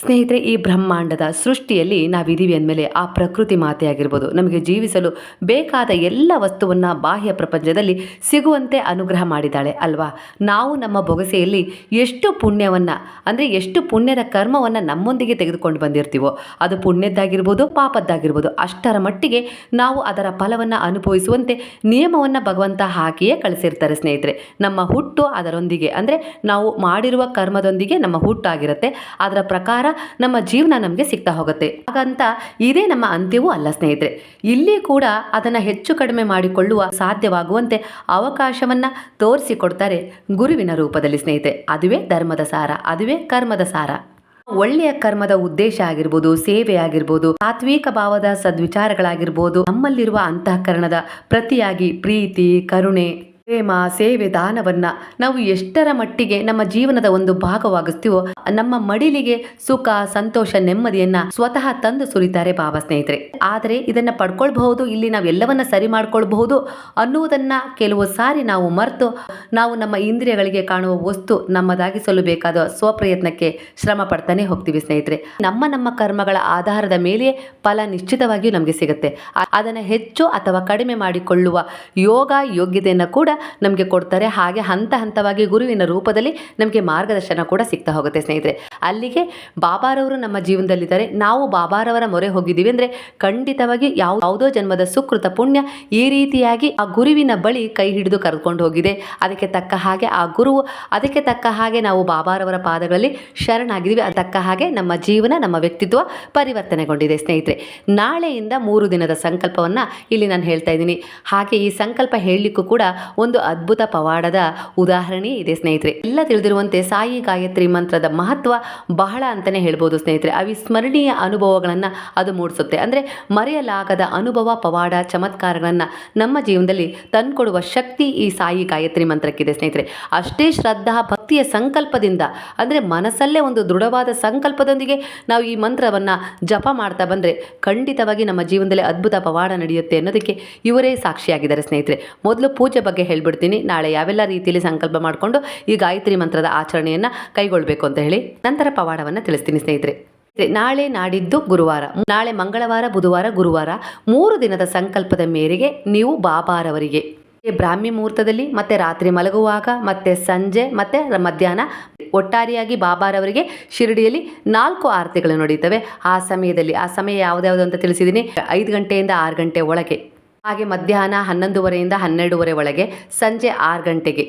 ಸ್ನೇಹಿತರೆ, ಈ ಬ್ರಹ್ಮಾಂಡದ ಸೃಷ್ಟಿಯಲ್ಲಿ ನಾವಿದ್ದೀವಿ ಅಂದಮೇಲೆ ಆ ಪ್ರಕೃತಿ ಮಾತೆಯಾಗಿರ್ಬೋದು. ನಮಗೆ ಜೀವಿಸಲು ಬೇಕಾದ ಎಲ್ಲ ವಸ್ತುವನ್ನು ಬಾಹ್ಯ ಪ್ರಪಂಚದಲ್ಲಿ ಸಿಗುವಂತೆ ಅನುಗ್ರಹ ಮಾಡಿದ್ದಾಳೆ ಅಲ್ವಾ? ನಾವು ನಮ್ಮ ಬೊಗಸೆಯಲ್ಲಿ ಎಷ್ಟು ಪುಣ್ಯವನ್ನು, ಅಂದರೆ ಎಷ್ಟು ಪುಣ್ಯದ ಕರ್ಮವನ್ನು ನಮ್ಮೊಂದಿಗೆ ತೆಗೆದುಕೊಂಡು ಬಂದಿರ್ತೀವೋ, ಅದು ಪುಣ್ಯದ್ದಾಗಿರ್ಬೋದು, ಪಾಪದ್ದಾಗಿರ್ಬೋದು, ಅಷ್ಟರ ಮಟ್ಟಿಗೆ ನಾವು ಅದರ ಫಲವನ್ನು ಅನುಭವಿಸುವಂತೆ ನಿಯಮವನ್ನು ಭಗವಂತ ಹಾಕಿಯೇ ಕಳಿಸಿರ್ತಾರೆ ಸ್ನೇಹಿತರೆ. ನಮ್ಮ ಹುಟ್ಟು ಅದರೊಂದಿಗೆ, ಅಂದರೆ ನಾವು ಮಾಡಿರುವ ಕರ್ಮದೊಂದಿಗೆ ನಮ್ಮ ಹುಟ್ಟಾಗಿರುತ್ತೆ. ಅದರ ಪ್ರಕಾರ ನಮ್ಮ ಜೀವನ ನಮಗೆ ಸಿಗ್ತಾ ಹೋಗುತ್ತೆ. ಹಾಗಂತ ಇದೇ ನಮ್ಮ ಅಂತ್ಯವೂ ಅಲ್ಲ ಸ್ನೇಹಿತರೆ. ಇಲ್ಲಿ ಕೂಡ ಅದನ್ನು ಹೆಚ್ಚು ಕಡಿಮೆ ಮಾಡಿಕೊಳ್ಳುವ ಸಾಧ್ಯವಾಗುವಂತೆ ಅವಕಾಶವನ್ನ ತೋರಿಸಿಕೊಡ್ತಾರೆ ಗುರುವಿನ ರೂಪದಲ್ಲಿ ಸ್ನೇಹಿತರೆ. ಅದುವೇ ಧರ್ಮದ ಸಾರ, ಅದುವೇ ಕರ್ಮದ ಸಾರ. ಒಳ್ಳೆಯ ಕರ್ಮದ ಉದ್ದೇಶ ಆಗಿರ್ಬೋದು, ಸೇವೆ ಆಗಿರ್ಬೋದು, ಸಾತ್ವಿಕ ಭಾವದ ಸದ್ವಿಚಾರಗಳಾಗಿರ್ಬೋದು, ನಮ್ಮಲ್ಲಿರುವ ಅಂತಃಕರಣದ ಪ್ರತಿಯಾಗಿ ಪ್ರೀತಿ, ಕರುಣೆ ಪ್ರೇಮ, ಸೇವೆ, ದಾನವನ್ನ ನಾವು ಎಷ್ಟರ ಮಟ್ಟಿಗೆ ನಮ್ಮ ಜೀವನದ ಒಂದು ಭಾಗವಾಗಿಸ್ತೀವೋ, ನಮ್ಮ ಮಡಿಲಿಗೆ ಸುಖ, ಸಂತೋಷ, ನೆಮ್ಮದಿಯನ್ನ ಸ್ವತಃ ತಂದು ಸುರಿತಾರೆ ಬಾಬಾ ಸ್ನೇಹಿತರೆ. ಆದರೆ ಇದನ್ನ ಪಡ್ಕೊಳ್ಬಹುದು, ಇಲ್ಲಿ ನಾವೆಲ್ಲವನ್ನ ಸರಿ ಮಾಡ್ಕೊಳ್ಬಹುದು ಅನ್ನುವುದನ್ನ ಕೆಲವು ಸಾರಿ ನಾವು ಮರೆತು ನಾವು ನಮ್ಮ ಇಂದ್ರಿಯಗಳಿಗೆ ಕಾಣುವ ವಸ್ತು ನಮ್ಮದಾಗಿಸಲು ಬೇಕಾದ ಸ್ವಪ್ರಯತ್ನಕ್ಕೆ ಶ್ರಮ ಪಡ್ತಾನೆ ಹೋಗ್ತೀವಿ ಸ್ನೇಹಿತರೆ. ನಮ್ಮ ನಮ್ಮ ಕರ್ಮಗಳ ಆಧಾರದ ಮೇಲೆಯೇ ಫಲ ನಿಶ್ಚಿತವಾಗಿಯೂ ನಮಗೆ ಸಿಗುತ್ತೆ. ಅದನ್ನ ಹೆಚ್ಚು ಅಥವಾ ಕಡಿಮೆ ಮಾಡಿಕೊಳ್ಳುವ ಯೋಗ ಯೋಗ್ಯತೆಯನ್ನು ಕೂಡ ನಮಗೆ ಕೊಡ್ತಾರೆ. ಹಾಗೆ ಹಂತ ಹಂತವಾಗಿ ಗುರುವಿನ ರೂಪದಲ್ಲಿ ನಮಗೆ ಮಾರ್ಗದರ್ಶನ ಕೂಡ ಸಿಗ್ತಾ ಹೋಗುತ್ತೆ ಸ್ನೇಹಿತರೆ. ಅಲ್ಲಿಗೆ ಬಾಬಾರವರು ನಮ್ಮ ಜೀವನದಲ್ಲಿದ್ದಾರೆ. ನಾವು ಬಾಬಾರವರ ಮೊರೆ ಹೋಗಿದ್ದೀವಿ ಅಂದರೆ ಖಂಡಿತವಾಗಿ ಯಾವ, ಯಾವುದೋ ಜನ್ಮದ ಸುಕೃತ ಪುಣ್ಯ ಈ ರೀತಿಯಾಗಿ ಆ ಗುರುವಿನ ಬಳಿ ಕೈ ಹಿಡಿದು ಕರೆದುಕೊಂಡು ಹೋಗಿದೆ. ಅದಕ್ಕೆ ತಕ್ಕ ಹಾಗೆ ಆ ಗುರುವು, ಅದಕ್ಕೆ ತಕ್ಕ ಹಾಗೆ ನಾವು ಬಾಬಾರವರ ಪಾದಗಳಲ್ಲಿ ಶರಣಾಗಿದ್ದೀವಿ. ಅದು ತಕ್ಕ ಹಾಗೆ ನಮ್ಮ ಜೀವನ, ನಮ್ಮ ವ್ಯಕ್ತಿತ್ವ ಪರಿವರ್ತನೆಗೊಂಡಿದೆ ಸ್ನೇಹಿತರೆ. ನಾಳೆಯಿಂದ ಮೂರು ದಿನದ ಸಂಕಲ್ಪವನ್ನು ಇಲ್ಲಿ ನಾನು ಹೇಳ್ತಾ ಇದ್ದೀನಿ. ಹಾಗೆ ಈ ಸಂಕಲ್ಪ ಹೇಳಲಿಕ್ಕೂ ಕೂಡ ಒಂದು ಅದ್ಭುತ ಪವಾಡದ ಉದಾಹರಣೆ ಇದೆ, ಸ್ನೇಹಿತರೆ. ಎಲ್ಲ ತಿಳಿದಿರುವಂತೆ ಸಾಯಿ ಗಾಯತ್ರಿ ಮಂತ್ರದ ಮಹತ್ವ ಬಹಳ ಅಂತಲೇ ಹೇಳ್ಬೋದು, ಸ್ನೇಹಿತರೆ. ಅವಿಸ್ಮರಣೀಯ ಅನುಭವಗಳನ್ನು ಅದು ಮೂಡಿಸುತ್ತೆ. ಅಂದರೆ ಮರೆಯಲಾಗದ ಅನುಭವ, ಪವಾಡ, ಚಮತ್ಕಾರಗಳನ್ನು ನಮ್ಮ ಜೀವನದಲ್ಲಿ ತಂದುಕೊಡುವ ಶಕ್ತಿ ಈ ಸಾಯಿ ಗಾಯತ್ರಿ ಮಂತ್ರಕ್ಕಿದೆ, ಸ್ನೇಹಿತರೆ. ಅಷ್ಟೇ ಶ್ರದ್ಧಾ ಭಕ್ತಿಯ ಸಂಕಲ್ಪದಿಂದ, ಅಂದರೆ ಮನಸ್ಸಲ್ಲೇ ಒಂದು ದೃಢವಾದ ಸಂಕಲ್ಪದೊಂದಿಗೆ ನಾವು ಈ ಮಂತ್ರವನ್ನು ಜಪ ಮಾಡ್ತಾ ಬಂದರೆ ಖಂಡಿತವಾಗಿ ನಮ್ಮ ಜೀವನದಲ್ಲಿ ಅದ್ಭುತ ಪವಾಡ ನಡೆಯುತ್ತೆ ಅನ್ನೋದಕ್ಕೆ ಇವರೇ ಸಾಕ್ಷಿಯಾಗಿದ್ದಾರೆ ಸ್ನೇಹಿತರೆ. ಮೊದಲು ಪೂಜೆ ಬಗ್ಗೆ ಹೇಳ್ಬಿಡ್ತೀನಿ. ನಾಳೆ ಯಾವೆಲ್ಲ ರೀತಿಯಲ್ಲಿ ಸಂಕಲ್ಪ ಮಾಡಿಕೊಂಡು ಈ ಗಾಯತ್ರಿ ಮಂತ್ರದ ಆಚರಣೆಯನ್ನು ಕೈಗೊಳ್ಳಬೇಕು ಅಂತ ಹೇಳಿ ನಂತರ ಪವಾಡವನ್ನು ತಿಳಿಸ್ತೀನಿ ಸ್ನೇಹಿತರೆ, ನಾಳೆ ನಾಡಿದ್ದು ಗುರುವಾರ, ನಾಳೆ ಮಂಗಳವಾರ, ಬುಧವಾರ, ಗುರುವಾರ ಮೂರು ದಿನದ ಸಂಕಲ್ಪದ ಮೇರೆಗೆ ನೀವು ಬಾಬಾರವರಿಗೆ ಬ್ರಾಹ್ಮಿ ಮುಹೂರ್ತದಲ್ಲಿ, ಮತ್ತೆ ರಾತ್ರಿ ಮಲಗುವಾಗ, ಮತ್ತೆ ಸಂಜೆ, ಮತ್ತೆ ಮಧ್ಯಾಹ್ನ ಒಟ್ಟಾರೆಯಾಗಿ ಬಾಬಾರವರಿಗೆ ಶಿರಡಿಯಲ್ಲಿ ನಾಲ್ಕು ಆರತಿಗಳು ನಡೀತವೆ ಆ ಸಮಯದಲ್ಲಿ, ಆ ಸಮಯ ಯಾವ್ದ್ಯಾವ್ದು ಅಂತ ತಿಳಿಸಿದ್ದೀನಿ ಐದು ಗಂಟೆಯಿಂದ ಆರು ಗಂಟೆ ಒಳಗೆ, ಹಾಗೆ ಮಧ್ಯಾಹ್ನ ಹನ್ನೊಂದುವರೆಯಿಂದ ಹನ್ನೆರಡೂವರೆ ಒಳಗೆ, ಸಂಜೆ ಆರು ಗಂಟೆಗೆ,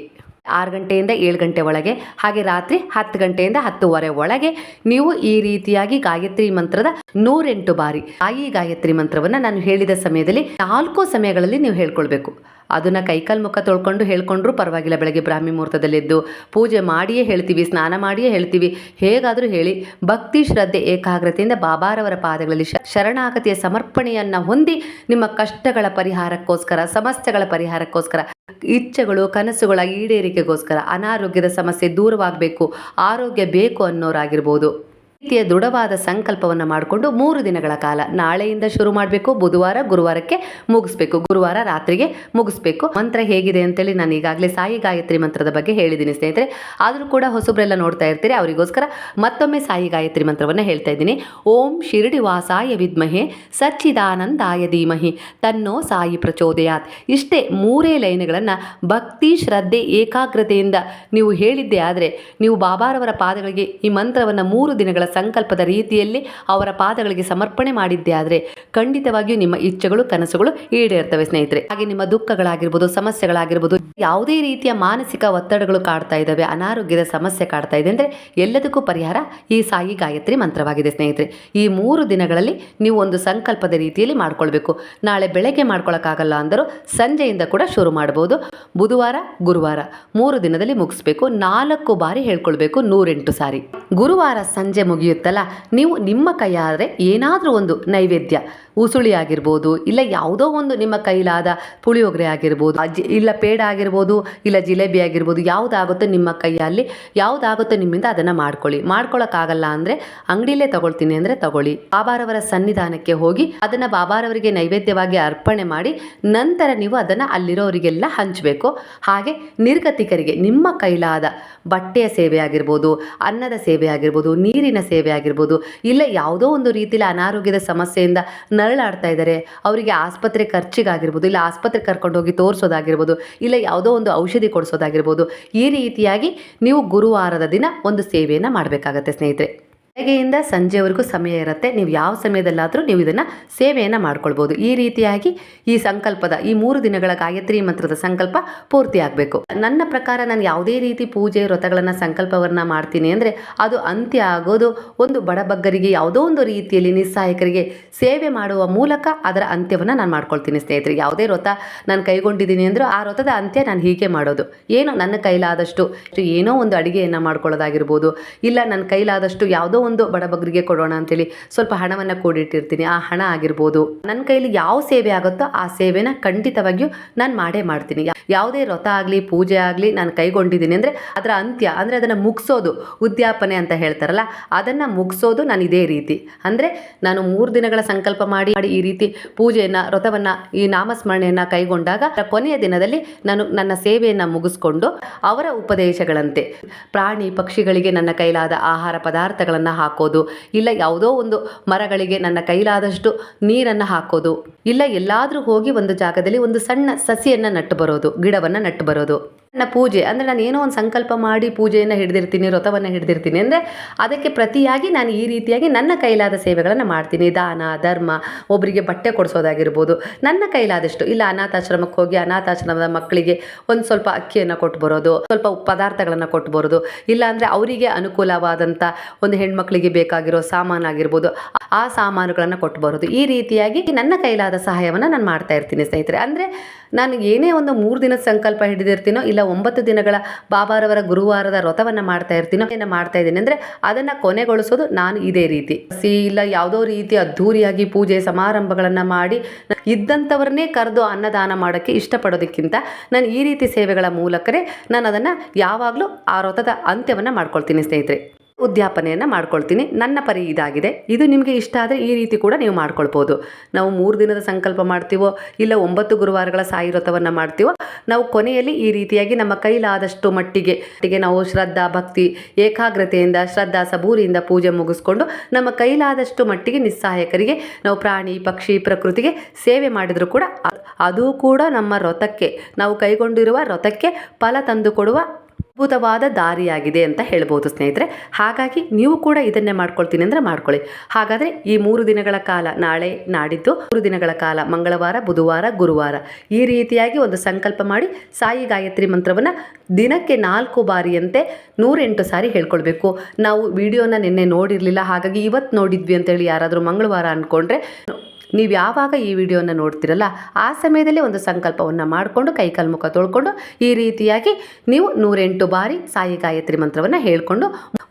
ಆರು ಗಂಟೆಯಿಂದ ಏಳು ಗಂಟೆ ಒಳಗೆ, ಹಾಗೆ ರಾತ್ರಿ ಹತ್ತು ಗಂಟೆಯಿಂದ ಹತ್ತುವರೆ ಒಳಗೆ ನೀವು ಈ ರೀತಿಯಾಗಿ ಗಾಯತ್ರಿ ಮಂತ್ರದ ನೂರೆಂಟು ಬಾರಿ, ತಾಯಿ ಗಾಯತ್ರಿ ಮಂತ್ರವನ್ನು ನಾನು ಹೇಳಿದ ಸಮಯದಲ್ಲಿ ನಾಲ್ಕು ಸಮಯಗಳಲ್ಲಿ ನೀವು ಹೇಳ್ಕೊಳ್ಬೇಕು. ಅದನ್ನ ಕೈಕಾಲು ಮುಖ ತೊಳ್ಕೊಂಡು ಹೇಳ್ಕೊಂಡ್ರೂ ಪರವಾಗಿಲ್ಲ. ಬೆಳಗ್ಗೆ ಬ್ರಾಹ್ಮಿ ಮುಹೂರ್ತದಲ್ಲಿದ್ದು ಪೂಜೆ ಮಾಡಿಯೇ ಹೇಳ್ತೀವಿ, ಸ್ನಾನ ಮಾಡಿಯೇ ಹೇಳ್ತೀವಿ. ಹೇಗಾದರೂ ಹೇಳಿ ಭಕ್ತಿ ಶ್ರದ್ಧೆ, ಏಕಾಗ್ರತೆಯಿಂದ ಬಾಬಾರವರ ಪಾದಗಳಲ್ಲಿ ಶರಣಾಗತಿಯ ಸಮರ್ಪಣೆಯನ್ನು ಹೊಂದಿ ನಿಮ್ಮ ಕಷ್ಟಗಳ ಪರಿಹಾರಕ್ಕೋಸ್ಕರ, ಸಮಸ್ಯೆಗಳ ಪರಿಹಾರಕ್ಕೋಸ್ಕರ, ಇಚ್ಛೆಗಳು, ಕನಸುಗಳ ಈಡೇರಿಕೆಗೋಸ್ಕರ, ಅನಾರೋಗ್ಯದ ಸಮಸ್ಯೆ ದೂರವಾಗಬೇಕು, ಆರೋಗ್ಯ ಬೇಕು ಅನ್ನೋರಾಗಿರ್ಬೋದು. ರೀತಿಯ ದೃಢವಾದ ಸಂಕಲ್ಪವನ್ನು ಮಾಡಿಕೊಂಡು ಮೂರು ದಿನಗಳ ಕಾಲ ನಾಳೆಯಿಂದ ಶುರು ಮಾಡಬೇಕು, ಬುಧವಾರ, ಗುರುವಾರಕ್ಕೆ ಮುಗಿಸ್ಬೇಕು, ಗುರುವಾರ ರಾತ್ರಿಗೆ ಮುಗಿಸ್ಬೇಕು. ಮಂತ್ರ ಹೇಗಿದೆ ಅಂತೇಳಿ ನಾನು ಈಗಾಗಲೇ ಸಾಯಿ ಗಾಯತ್ರಿ ಮಂತ್ರದ ಬಗ್ಗೆ ಹೇಳಿದ್ದೀನಿ ಸ್ನೇಹಿತರೆ. ಆದರೂ ಕೂಡ ಹೊಸಬರೆಲ್ಲ ನೋಡ್ತಾ ಇರ್ತೀರಿ, ಅವರಿಗೋಸ್ಕರ ಮತ್ತೊಮ್ಮೆ ಸಾಯಿ ಗಾಯತ್ರಿ ಮಂತ್ರವನ್ನು ಹೇಳ್ತಾ ಇದ್ದೀನಿ. ಓಂ ಶಿರಡಿ ವಾಸಾಯ ವಿದ್ಮಹೆ ಸಚ್ಚಿದಾನಂದಾಯ ಧೀಮಹಿ ತನ್ನೋ ಸಾಯಿ ಪ್ರಚೋದಯಾತ್. ಇಷ್ಟೇ ಮೂರೇ ಲೈನ್ಗಳನ್ನು ಭಕ್ತಿ ಶ್ರದ್ಧೆ ಏಕಾಗ್ರತೆಯಿಂದ ನೀವು ಹೇಳಿದ್ದೆ ಆದರೆ ನೀವು ಬಾಬಾರವರ ಪಾದಗಳಿಗೆ ಈ ಮಂತ್ರವನ್ನು ಮೂರು ದಿನಗಳ ಸಂಕಲ್ಪದ ರೀತಿಯಲ್ಲಿ ಅವರ ಪಾದಗಳಿಗೆ ಸಮರ್ಪಣೆ ಮಾಡಿದ್ದೇ ಆದರೆ ಖಂಡಿತವಾಗಿಯೂ ನಿಮ್ಮ ಇಚ್ಛೆಗಳು, ಕನಸುಗಳು ಈಡೇರ್ತವೆ ಸ್ನೇಹಿತರೆ. ಹಾಗೆ ನಿಮ್ಮ ದುಃಖಗಳಾಗಿರ್ಬೋದು, ಸಮಸ್ಯೆಗಳಾಗಿರ್ಬೋದು, ಯಾವುದೇ ರೀತಿಯ ಮಾನಸಿಕ ಒತ್ತಡಗಳು ಕಾಡ್ತಾ ಇದ್ದಾವೆ, ಅನಾರೋಗ್ಯದ ಸಮಸ್ಯೆ ಕಾಡ್ತಾ ಇದೆ ಅಂದರೆ ಎಲ್ಲದಕ್ಕೂ ಪರಿಹಾರ ಈ ಸಾಯಿ ಗಾಯತ್ರಿ ಮಂತ್ರವಾಗಿದೆ ಸ್ನೇಹಿತರೆ. ಈ ಮೂರು ದಿನಗಳಲ್ಲಿ ನೀವು ಒಂದು ಸಂಕಲ್ಪದ ರೀತಿಯಲ್ಲಿ ಮಾಡ್ಕೊಳ್ಬೇಕು. ನಾಳೆ ಬೆಳಗ್ಗೆ ಮಾಡ್ಕೊಳಕ್ಕಾಗಲ್ಲ ಅಂದರೂ ಸಂಜೆಯಿಂದ ಕೂಡ ಶುರು ಮಾಡಬಹುದು ಬುಧವಾರ, ಗುರುವಾರ ಮೂರು ದಿನದಲ್ಲಿ ಮುಗಿಸ್ಬೇಕು. ನಾಲ್ಕು ಬಾರಿ ಹೇಳ್ಕೊಳ್ಬೇಕು ನೂರೆಂಟು ಸಾರಿ. ಗುರುವಾರ ಸಂಜೆ ಮುಗಿ ಮುಗಿಯುತ್ತಲ್ಲ ನೀವು ನಿಮ್ಮ ಕೈಯಾದರೆ ಏನಾದರೂ ಒಂದು ನೈವೇದ್ಯ. ಉಸುಳಿ ಆಗಿರ್ಬೋದು, ಇಲ್ಲ ಯಾವುದೋ ಒಂದು ನಿಮ್ಮ ಕೈಲಾದ ಪುಳಿಯೋಗರೆ ಆಗಿರ್ಬೋದು ಇಲ್ಲ ಪೇಡ ಆಗಿರ್ಬೋದು, ಇಲ್ಲ ಜಿಲೇಬಿ ಆಗಿರ್ಬೋದು, ಯಾವುದಾಗುತ್ತೋ ನಿಮ್ಮ ಕೈಯಲ್ಲಿ, ಯಾವುದಾಗುತ್ತೋ ನಿಮ್ಮಿಂದ ಅದನ್ನು ಮಾಡ್ಕೊಳ್ಳಿ. ಮಾಡ್ಕೊಳ್ಳೋಕ್ಕಾಗಲ್ಲ ಅಂದರೆ ಅಂಗಡಿಲೇ ತಗೊಳ್ತೀನಿ ಅಂದರೆ ತಗೊಳ್ಳಿ. ಬಾಬಾರವರ ಸನ್ನಿಧಾನಕ್ಕೆ ಹೋಗಿ ಅದನ್ನು ಬಾಬಾರವರಿಗೆ ನೈವೇದ್ಯವಾಗಿ ಅರ್ಪಣೆ ಮಾಡಿ ನಂತರ ನೀವು ಅದನ್ನು ಅಲ್ಲಿರೋರಿಗೆಲ್ಲ ಹಂಚಬೇಕು. ಹಾಗೆ ನಿರ್ಗತಿಕರಿಗೆ ನಿಮ್ಮ ಕೈಲಾದ ಬಟ್ಟೆಯ ಸೇವೆ ಆಗಿರ್ಬೋದು, ಅನ್ನದ ಸೇವೆ ಆಗಿರ್ಬೋದು, ನೀರಿನ ಸೇವೆ ಆಗಿರ್ಬೋದು, ಇಲ್ಲ ಯಾವುದೋ ಒಂದು ರೀತಿಯಲ್ಲಿ ಅನಾರೋಗ್ಯದ ಸಮಸ್ಯೆಯಿಂದ ನರಳಾಡ್ತಾ ಇದ್ದಾರೆ, ಅವರಿಗೆ ಆಸ್ಪತ್ರೆ ಖರ್ಚಿಗಾಗಿರ್ಬೋದು, ಇಲ್ಲ ಆಸ್ಪತ್ರೆ ಕರ್ಕೊಂಡು ಹೋಗಿ ತೋರಿಸೋದಾಗಿರ್ಬೋದು, ಇಲ್ಲ ಯಾವುದೋ ಒಂದು ಔಷಧಿ ಕೊಡಿಸೋದಾಗಿರ್ಬೋದು, ಈ ರೀತಿಯಾಗಿ ನೀವು ಗುರುವಾರದ ದಿನ ಒಂದು ಸೇವೆಯನ್ನು ಮಾಡಬೇಕಾಗತ್ತೆ ಸ್ನೇಹಿತರೆ. ಬೆಳಗ್ಗೆಯಿಂದ ಸಂಜೆವರೆಗೂ ಸಮಯ ಇರುತ್ತೆ. ನೀವು ಯಾವ ಸಮಯದಲ್ಲಾದರೂ ನೀವು ಇದನ್ನು ಸೇವೆಯನ್ನು ಮಾಡ್ಕೊಳ್ಬೋದು. ಈ ರೀತಿಯಾಗಿ ಈ ಸಂಕಲ್ಪದ ಈ ಮೂರು ದಿನಗಳ ಗಾಯತ್ರಿ ಮಂತ್ರದ ಸಂಕಲ್ಪ ಪೂರ್ತಿ ಆಗಬೇಕು. ನನ್ನ ಪ್ರಕಾರ ನಾನು ಯಾವುದೇ ರೀತಿ ಪೂಜೆ ವ್ರತಗಳನ್ನು, ಸಂಕಲ್ಪವನ್ನು ಮಾಡ್ತೀನಿ ಅಂದರೆ ಅದು ಅಂತ್ಯ ಆಗೋದು ಒಂದು ಬಡಬಗ್ಗರಿಗೆ, ಯಾವುದೋ ಒಂದು ರೀತಿಯಲ್ಲಿ ನಿಸ್ಸಹಾಯಕರಿಗೆ ಸೇವೆ ಮಾಡುವ ಮೂಲಕ ಅದರ ಅಂತ್ಯವನ್ನು ನಾನು ಮಾಡ್ಕೊಳ್ತೀನಿ ಸ್ನೇಹಿತರೆ. ಯಾವುದೇ ವ್ರತ ನಾನು ಕೈಗೊಂಡಿದ್ದೀನಿ ಅಂದರೂ ಆ ವ್ರತದ ಅಂತ್ಯ ನಾನು ಹೀಗೆ ಮಾಡೋದು. ಏನು ನನ್ನ ಕೈಲಾದಷ್ಟು ಏನೋ ಒಂದು ಅಡುಗೆಯನ್ನು ಮಾಡ್ಕೊಳ್ಳೋದಾಗಿರ್ಬೋದು, ಇಲ್ಲ ನನ್ನ ಕೈಲಾದಷ್ಟು ಯಾವುದೋ ಒಂದು ಬಡಬಗ್ರಿಗೆ ಕೊಡೋಣ ಅಂತೇಳಿ ಸ್ವಲ್ಪ ಹಣವನ್ನು ಕೂಡಿಟ್ಟಿರ್ತೀನಿ. ಆ ಹಣ ಆಗಿರ್ಬೋದು ನನ್ನ ಕೈಲಿ ಯಾವ ಸೇವೆ ಆಗುತ್ತೋ ಆ ಸೇವೆನ ಖಂಡಿತವಾಗಿಯೂ ನಾನು ಮಾಡೇ ಮಾಡ್ತೀನಿ. ಯಾವುದೇ ವ್ರತ ಆಗಲಿ, ಪೂಜೆ ಆಗಲಿ ನಾನು ಕೈಗೊಂಡಿದ್ದೀನಿ ಅಂದರೆ ಅದರ ಅಂತ್ಯ, ಅಂದರೆ ಅದನ್ನು ಮುಗಿಸೋದು, ಉದ್ಯಾಪನೆ ಅಂತ ಹೇಳ್ತಾರಲ್ಲ, ಅದನ್ನು ಮುಗಿಸೋದು ನಾನು ಇದೇ ರೀತಿ. ಅಂದರೆ ನಾನು ಮೂರು ದಿನಗಳ ಸಂಕಲ್ಪ ಮಾಡಿ ಮಾಡಿ ಈ ರೀತಿ ಪೂಜೆಯನ್ನು, ವ್ರತವನ್ನು, ಈ ನಾಮಸ್ಮರಣೆಯನ್ನು ಕೈಗೊಂಡಾಗ ಕೊನೆಯ ದಿನದಲ್ಲಿ ನಾನು ನನ್ನ ಸೇವೆಯನ್ನು ಮುಗಿಸ್ಕೊಂಡು ಅವರ ಉಪದೇಶಗಳಂತೆ, ಪ್ರಾಣಿ ಪಕ್ಷಿಗಳಿಗೆ ನನ್ನ ಕೈಲಾದ ಆಹಾರ ಪದಾರ್ಥಗಳನ್ನು ಹಾಕೋದು, ಇಲ್ಲ ಯಾವುದೋ ಒಂದು ಮರಗಳಿಗೆ ನನ್ನ ಕೈಲಾದಷ್ಟು ನೀರನ್ನು ಹಾಕೋದು, ಇಲ್ಲ ಎಲ್ಲಾದರೂ ಹೋಗಿ ಒಂದು ಜಾಗದಲ್ಲಿ ಒಂದು ಸಣ್ಣ ಸಸಿಯನ್ನು ನಟ್ಟು ಬರೋದು, ಗಿಡವನ್ನು ನಟ್ಟು ಬರೋದು. ನನ್ನ ಪೂಜೆ, ಅಂದರೆ ನಾನು ಏನೋ ಒಂದು ಸಂಕಲ್ಪ ಮಾಡಿ ಪೂಜೆಯನ್ನು ಹಿಡಿದಿರ್ತೀನಿ, ವ್ರತವನ್ನು ಹಿಡಿದಿರ್ತೀನಿ, ಅಂದರೆ ಅದಕ್ಕೆ ಪ್ರತಿಯಾಗಿ ನಾನು ಈ ರೀತಿಯಾಗಿ ನನ್ನ ಕೈಲಾದ ಸೇವೆಗಳನ್ನು ಮಾಡ್ತೀನಿ. ದಾನ, ಧರ್ಮ ಒಬ್ಬರಿಗೆ ಬಟ್ಟೆ ಕೊಡಿಸೋದಾಗಿರ್ಬೋದು. ನನ್ನ ಕೈಲಾದಷ್ಟು, ಇಲ್ಲ ಅನಾಥಾಶ್ರಮಕ್ಕೆ ಹೋಗಿ ಅನಾಥಾಶ್ರಮದ ಮಕ್ಕಳಿಗೆ ಒಂದು ಸ್ವಲ್ಪ ಅಕ್ಕಿಯನ್ನು ಕೊಟ್ಟು ಬರೋದು, ಸ್ವಲ್ಪ ಪದಾರ್ಥಗಳನ್ನು ಕೊಟ್ಟು ಬರೋದು ಇಲ್ಲಾಂದರೆ ಅವರಿಗೆ ಅನುಕೂಲವಾದಂಥ ಒಂದು ಹೆಣ್ಮಕ್ಳಿಗೆ ಬೇಕಾಗಿರೋ ಸಾಮಾನು ಆಗಿರ್ಬೋದು, ಆ ಸಾಮಾನುಗಳನ್ನು ಕೊಟ್ಟು ಬರೋದು. ಈ ರೀತಿಯಾಗಿ ನನ್ನ ಕೈಲಾದ ಸಹಾಯವನ್ನು ನಾನು ಮಾಡ್ತಾ ಇರ್ತೀನಿ ಸ್ನೇಹಿತರೆ. ಅಂದರೆ ನಾನು ಏನೇ ಒಂದು ಮೂರು ದಿನದ ಸಂಕಲ್ಪ ಹಿಡಿದಿರ್ತೀನೋ, ಇಲ್ಲ ಒಂಬತ್ತು ದಿನಗಳ ಬಾಬಾರವರ ಗುರುವಾರದ ವ್ರತವನ್ನು ಮಾಡ್ತಾ ಇರ್ತೀನೋ ಏನು ಮಾಡ್ತಾ ಇದ್ದೀನಿ ಅಂದರೆ ಅದನ್ನು ಕೊನೆಗೊಳಿಸೋದು ನಾನು ಇದೇ ರೀತಿ. ಸಿ ಇಲ್ಲ ಯಾವುದೋ ರೀತಿ ಅದ್ಧೂರಿಯಾಗಿ ಪೂಜೆ ಸಮಾರಂಭಗಳನ್ನು ಮಾಡಿ ಇದ್ದಂಥವ್ರನ್ನೇ ಕರೆದು ಅನ್ನದಾನ ಮಾಡೋಕ್ಕೆ ಇಷ್ಟಪಡೋದಕ್ಕಿಂತ ನಾನು ಈ ರೀತಿ ಸೇವೆಗಳ ಮೂಲಕವೇ ನಾನು ಅದನ್ನು ಯಾವಾಗಲೂ ಆ ವ್ರತದ ಅಂತ್ಯವನ್ನು ಮಾಡ್ಕೊಳ್ತೀನಿ ಸ್ನೇಹಿತರೆ. ಉದ್ಯಾಪನೆಯನ್ನು ಮಾಡ್ಕೊಳ್ತೀನಿ. ನನ್ನ ಪರಿ ಇದಾಗಿದೆ. ಇದು ನಿಮಗೆ ಇಷ್ಟ ಆದರೆ ಈ ರೀತಿ ಕೂಡ ನೀವು ಮಾಡ್ಕೊಳ್ಬೋದು. ನಾವು ಮೂರು ದಿನದ ಸಂಕಲ್ಪ ಮಾಡ್ತೀವೋ, ಇಲ್ಲ ಒಂಬತ್ತು ಗುರುವಾರಗಳ ಸಾಯಿ ವ್ರತವನ್ನು ಮಾಡ್ತೀವೋ, ನಾವು ಕೊನೆಯಲ್ಲಿ ಈ ರೀತಿಯಾಗಿ ನಮ್ಮ ಕೈಲಾದಷ್ಟು ಮಟ್ಟಿಗೆ ನಾವು ಶ್ರದ್ಧಾ, ಭಕ್ತಿ, ಏಕಾಗ್ರತೆಯಿಂದ, ಶ್ರದ್ಧಾ, ಸಬೂರಿಯಿಂದ ಪೂಜೆ ಮುಗಿಸ್ಕೊಂಡು ನಮ್ಮ ಕೈಲಾದಷ್ಟು ಮಟ್ಟಿಗೆ ನಿಸ್ಸಹಾಯಕರಿಗೆ, ನಾವು ಪ್ರಾಣಿ, ಪಕ್ಷಿ, ಪ್ರಕೃತಿಗೆ ಸೇವೆ ಮಾಡಿದರೂ ಕೂಡ ಅದು ಕೂಡ ನಮ್ಮ ರಥಕ್ಕೆ, ನಾವು ಕೈಗೊಂಡಿರುವ ರಥಕ್ಕೆ ಫಲ ತಂದು ಕೊಡುವ ಅದ್ಭುತವಾದ ದಾರಿಯಾಗಿದೆ ಅಂತ ಹೇಳ್ಬೋದು ಸ್ನೇಹಿತರೆ. ಹಾಗಾಗಿ ನೀವು ಕೂಡ ಇದನ್ನೇ ಮಾಡ್ಕೊಳ್ತೀನಿ ಅಂದರೆ ಮಾಡ್ಕೊಳ್ಳಿ. ಹಾಗಾದರೆ ಈ ಮೂರು ದಿನಗಳ ಕಾಲ, ನಾಳೆ ನಾಡಿದ್ದು ಮೂರು ದಿನಗಳ ಕಾಲ, ಮಂಗಳವಾರ, ಬುಧವಾರ, ಗುರುವಾರ, ಈ ರೀತಿಯಾಗಿ ಒಂದು ಸಂಕಲ್ಪ ಮಾಡಿ ಸಾಯಿ ಗಾಯತ್ರಿ ಮಂತ್ರವನ್ನು ದಿನಕ್ಕೆ ನಾಲ್ಕು ಬಾರಿಯಂತೆ ನೂರೆಂಟು ಸಾರಿ ಹೇಳ್ಕೊಳ್ಬೇಕು. ನಾವು ವಿಡಿಯೋನ ನಿನ್ನೆ ನೋಡಿರಲಿಲ್ಲ, ಹಾಗಾಗಿ ಇವತ್ತು ನೋಡಿದ್ವಿ ಅಂತೇಳಿ ಯಾರಾದರೂ ಮಂಗಳವಾರ ಅಂದ್ಕೊಂಡ್ರೆ ನೀವು ಯಾವಾಗ ಈ ವಿಡಿಯೋನ ನೋಡ್ತಿರಲ್ಲ ಆ ಸಮಯದಲ್ಲಿ ಒಂದು ಸಂಕಲ್ಪವನ್ನು ಮಾಡಿಕೊಂಡು ಕೈಕಾಲು ಮುಖ ತೊಳ್ಕೊಂಡು ಈ ರೀತಿಯಾಗಿ ನೀವು ನೂರೆಂಟು ಬಾರಿ ಸಾಯಿ ಗಾಯತ್ರಿ ಮಂತ್ರವನ್ನು ಹೇಳ್ಕೊಂಡು